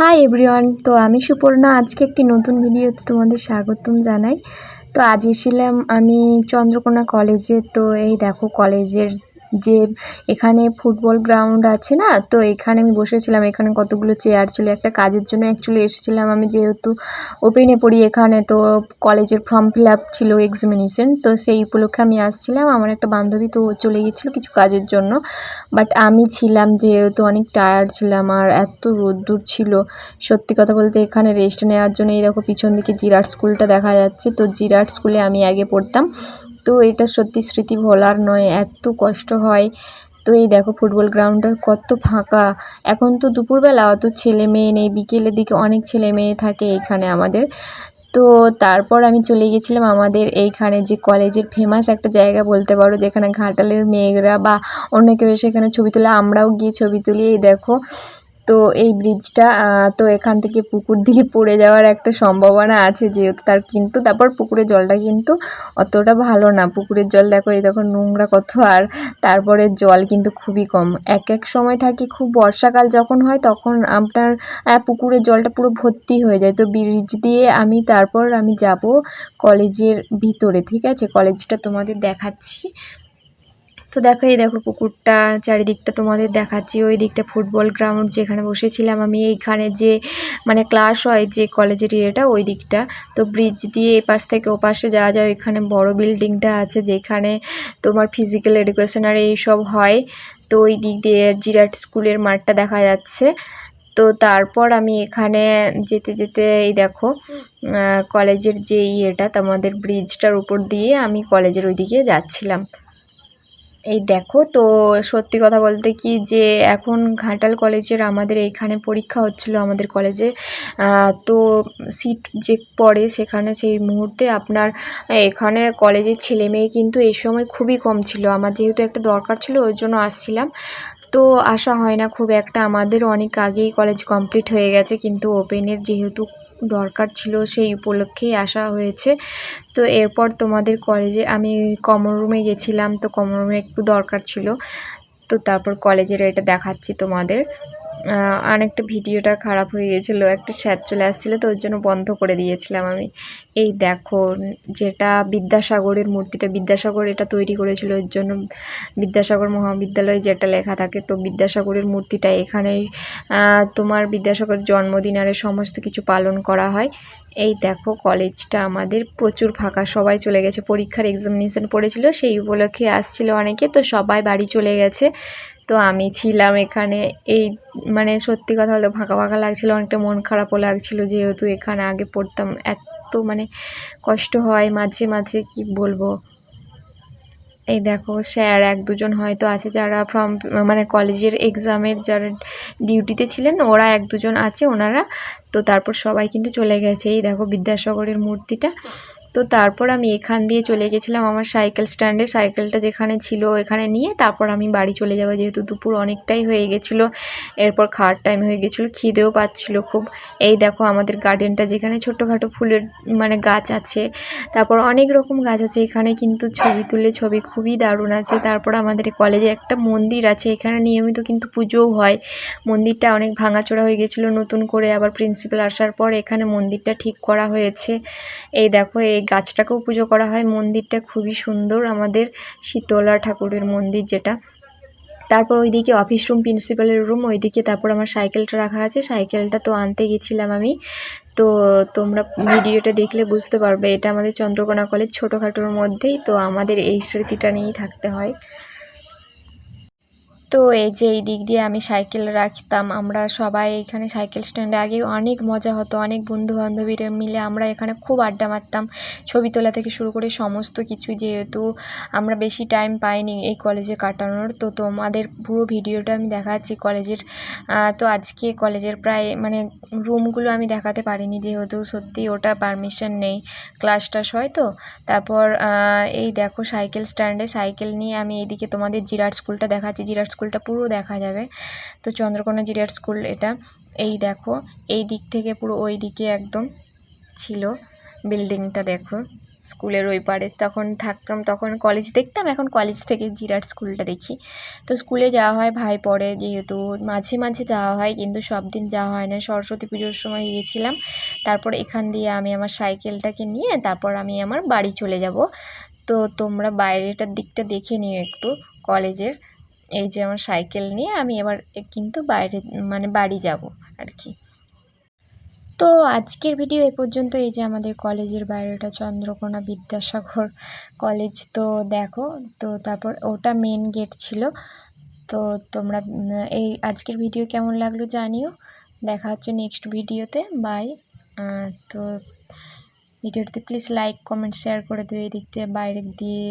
Hi everyone তো আমি সুপর্ণা, আজকে একটি নতুন ভিডিওতে তোমাদের স্বাগতম জানাই। তো আজ এসেছিলাম আমি চন্দ্রকোনা কলেজে, তো এই দেখো কলেজের যে এখানে ফুটবল গ্রাউন্ড আছে না, তো এখানে আমি বসেছিলাম। এখানে কতগুলো চেয়ার ছিল, একটা কাজের জন্য অ্যাকচুয়ালি এসেছিলাম। আমি যেহেতু ওপেনে পড়ি এখানে, তো কলেজের ফর্ম ফিল আপ ছিল এক্সামিনেশন তো সেই উপলক্ষে আমি আসছিলাম। আমার একটা বান্ধবী তো চলে গিয়েছিল কিছু কাজের জন্য বাট আমি ছিলাম যেহেতু অনেক টায়ার্ড ছিলাম আর এত রোদ্দুর ছিল। সত্যি কথা বলতে এখানে রেস্ট নেওয়ার জন্য দেখো পিছন দিকে জিরাট স্কুলটা দেখা যাচ্ছে, তো জিরাট স্কুলে আমি আগে পড়তাম। তো এটা সত্যি স্মৃতি ভোলার নয়, এত কষ্ট হয়। তো এই দেখো ফুটবল গ্রাউন্ডটা কত ফাঁকা। এখন তো দুপুরবেলা, অত ছেলে মেয়ে নেই, বিকেলের দিকে অনেক ছেলে মেয়ে থাকে এখানে আমাদের। তো তারপর আমি চলে গেছিলাম আমাদের এইখানে যে কলেজের ফেমাস একটা জায়গা বলতে পারো, যেখানে ঘাটালের মেয়েরা বা অন্য কেউ এসে এখানে ছবি তোলে, আমরাও গিয়ে ছবি তুলি। এই দেখো তো এই ব্রিজটা তো এখান থেকে পুকুর দিকে পড়ে যাওয়ার একটা সম্ভাবনা আছে যেহেতু তার কিন্তু, তারপর পুকুরের জলটা কিন্তু অতটা ভালো না। পুকুরের জল দেখো, এই দেখো নোংরা কত, আর তারপরে জল কিন্তু খুবই কম। এক এক সময় থাকি, খুব বর্ষাকাল যখন হয় তখন আপনার পুকুরের জলটা পুরো ভর্তি হয়ে যায়। তো ব্রিজ দিয়ে আমি তারপর আমি যাব কলেজের ভিতরে, ঠিক আছে? কলেজটা তোমাদের দেখাচ্ছি। তো দেখো, এই দেখো পুকুরটা চারিদিকটা তোমাদের দেখাচ্ছি। ওই দিকটা ফুটবল গ্রাউন্ড যেখানে বসেছিলাম আমি, এইখানে যে মানে ক্লাস হয় যে কলেজের ইয়েটা, ওই দিকটা। তো ব্রিজ দিয়ে এ পাশ থেকে ও পাশে যাওয়া যায় এখানে বড় বিল্ডিংটা আছে যেখানে তোমার ফিজিক্যাল এডুকেশন আর এইসব হয়। তো ওই দিক দিয়ে জিরাট স্কুলের মাঠটা দেখা যাচ্ছে। তো তারপর আমি এখানে যেতে যেতে, এই দেখো কলেজের যে ইয়েটা, তোমাদের ব্রিজটার উপর দিয়ে আমি কলেজের ওই দিকে যাচ্ছিলাম। এই দেখো তো, সত্যি কথা বলতে কি যে এখন ঘাটাল কলেজের আমাদের এইখানে পরীক্ষা হচ্ছিল আমাদের কলেজে। তো সিট যে পড়ে সেখানে সেই মুহূর্তে আপনার এখানে কলেজের ছেলে মেয়ে কিন্তু এই সময় খুবই কম ছিল। আমার যেহেতু একটা দরকার ছিল, ওই জন্য আসছিলাম। তো আসা হয় না খুব একটা। আমাদেরও অনেক আগেই কলেজ কমপ্লিট হয়ে গেছে, কিন্তু ওপেনের যেহেতু দরকার ছিল সেই উপলক্ষেই আসা হয়েছে। তো এরপর তোমাদের কলেজে আমি কমন রুমে গেছিলাম, তো কমন রুমে একটু দরকার ছিল। তো তারপর কলেজের এটা দেখাচ্ছি তোমাদের। অনেকটা ভিডিওটা খারাপ হয়ে গেছিল, একটা স্যার চলে আসছিল তো ওর জন্য বন্ধ করে দিয়েছিলাম আমি। এই দেখো, যেটা বিদ্যাসাগরের মূর্তিটা, বিদ্যাসাগর এটা তৈরি করেছিল ওর জন্য বিদ্যাসাগর মহাবিদ্যালয়ে যেটা লেখা থাকে, তো বিদ্যাসাগরের মূর্তিটা এখানেই তোমার বিদ্যাসাগর জন্মদিন আরে সমস্ত কিছু পালন করা হয়। এই দেখো, কলেজটা আমাদের প্রচুর ফাঁকা, সবাই চলে গেছে, পরীক্ষার এক্সামিনেশান পড়েছিল, সেই উপলক্ষে আসছিল অনেকে, তো সবাই বাড়ি চলে গেছে। তো আমি ছিলাম এখানে। এই মানে সত্যি কথা বলতে ফাঁকা ফাঁকা লাগছিল, অনেকটা মন খারাপও লাগছিল যেহেতু এখানে আগে পড়তাম। এত মানে কষ্ট হয় মাঝে মাঝে, কি বলব? এই দেখো, স্যার এক দুজন হয়তো আছে যারা ফ্রম মানে কলেজের এক্সামের যারা ডিউটিতে ছিলেন, ওরা এক দুজন আছে ওনারা। তো তারপর সবাই কিন্তু চলে গেছে। এই দেখো বিদ্যাসাগরের মূর্তিটা। তো তারপর আমি এখান দিয়ে চলে গেছিলাম আমার সাইকেল স্ট্যান্ডে। সাইকেলটা যেখানে ছিল এখানে নিয়ে তারপর আমি বাড়ি চলে যাব। যেহেতু দুপুর অনেকটাই হয়ে গেছিল, এরপর খাওয়ার টাইম হয়ে গেছিল, খিদেও পাচ্ছিল খুব। এই দেখো আমাদের গার্ডেনটা যেখানে ছোটোখাটো ফুলের মানে গাছ আছে, তারপর অনেক রকম গাছ আছে। এখানে কিন্তু ছবি তুলে ছবি খুবই দারুণ আছে। তারপর আমাদের কলেজে একটা মন্দির আছে, এখানে নিয়মিত কিন্তু পুজোও হয়। মন্দিরটা অনেক ভাঙাচোরা হয়ে গেছিল নতুন করে। আবার প্রিন্সিপাল আসার পর এখানে মন্দিরটা ঠিক করা হয়েছে। এই দেখো এই গাছটাকেও পুজো করা হয়। মন্দিরটা খুবই সুন্দর, আমাদের শীতলা ঠাকুরের মন্দির যেটা। তারপর ওইদিকে অফিস রুম প্রিন্সিপালের রুম ওইদিকে তারপর আমার সাইকেলটা রাখা আছে। সাইকেলটা তো আনতে গেছিলাম আমি। তো তোমরা ভিডিওটা দেখলে বুঝতে পারবে, এটা আমাদের চন্দ্রকোনা কলেজ ছোটোখাটোর মধ্যেই, তো আমাদের এই স্মৃতিটা নিয়েই থাকতে হয়। তো এই যে এই দিক দিয়ে আমি সাইকেল রাখতাম, আমরা সবাই এখানে সাইকেল স্ট্যান্ডে আগে অনেক মজা হতো, অনেক বন্ধু বান্ধবীরা মিলে আমরা এখানে খুব আড্ডা মারতাম। ছবি তোলা থেকে শুরু করে সমস্ত কিছু যেহেতু আমরা বেশি টাইম পাইনি এই কলেজে কাটানোর, তো তোমাদের পুরো ভিডিওটা আমি দেখাচ্ছি কলেজের তো আজকে কলেজের প্রায় মানে রুমগুলো আমি দেখাতে পারিনি যেহেতু সত্যি ওটা পারমিশন নেই ক্লাস টাস হয় তো। তারপর এই দেখো সাইকেল স্ট্যান্ডে, সাইকেল নিয়ে আমি এইদিকে তোমাদের জিরাট স্কুলটা দেখাচ্ছি, জিরাট স্কুলটা পুরো দেখা যাবে। তো চন্দ্রকোনা জিরিয়ার স্কুল এটা। এই দেখো, এই দিক থেকে পুরো ওই দিকে একদম ছিল বিল্ডিংটা দেখো। স্কুলের ওই পারে তখন থাকতাম, তখন কলেজ দেখতাম, এখন কলেজ থেকে জিরাট স্কুলটা দেখি। তো স্কুলে যাওয়া হয়, ভাই পড়ে যেহেতু, মাঝে মাঝে যাওয়া হয় কিন্তু সব দিন যাওয়া হয় না। সরস্বতী পুজোর সময় গিয়েছিলাম, তারপর এখান দিয়ে আমি আমার সাইকেলটাকে নিয়ে তারপর আমি আমার বাড়ি চলে যাব। তো তোমরা বাইরেটার দিকটা দেখে নিও একটু কলেজের এই যে আমার সাইকেল নিয়ে আমি এবার কিন্তু বাইরে মানে বাড়ি যাব আর কি তো আজকের ভিডিও এ পর্যন্ত, এই যে আমাদের কলেজের বাইরেটা চন্দ্রকোনা বিদ্যাসাগর কলেজ, তো দেখো, তো তারপর ওটা মেন গেট ছিল। তো তোমরা, এই আজকের ভিডিও কেমন লাগল জানিও। দেখা হচ্ছে নেক্সট ভিডিওতে বাই তো ভিডিওটিতে প্লিজ লাইক কমেন্ট শেয়ার করে দিও এই দিক দিয়ে, বাইরের দিয়ে।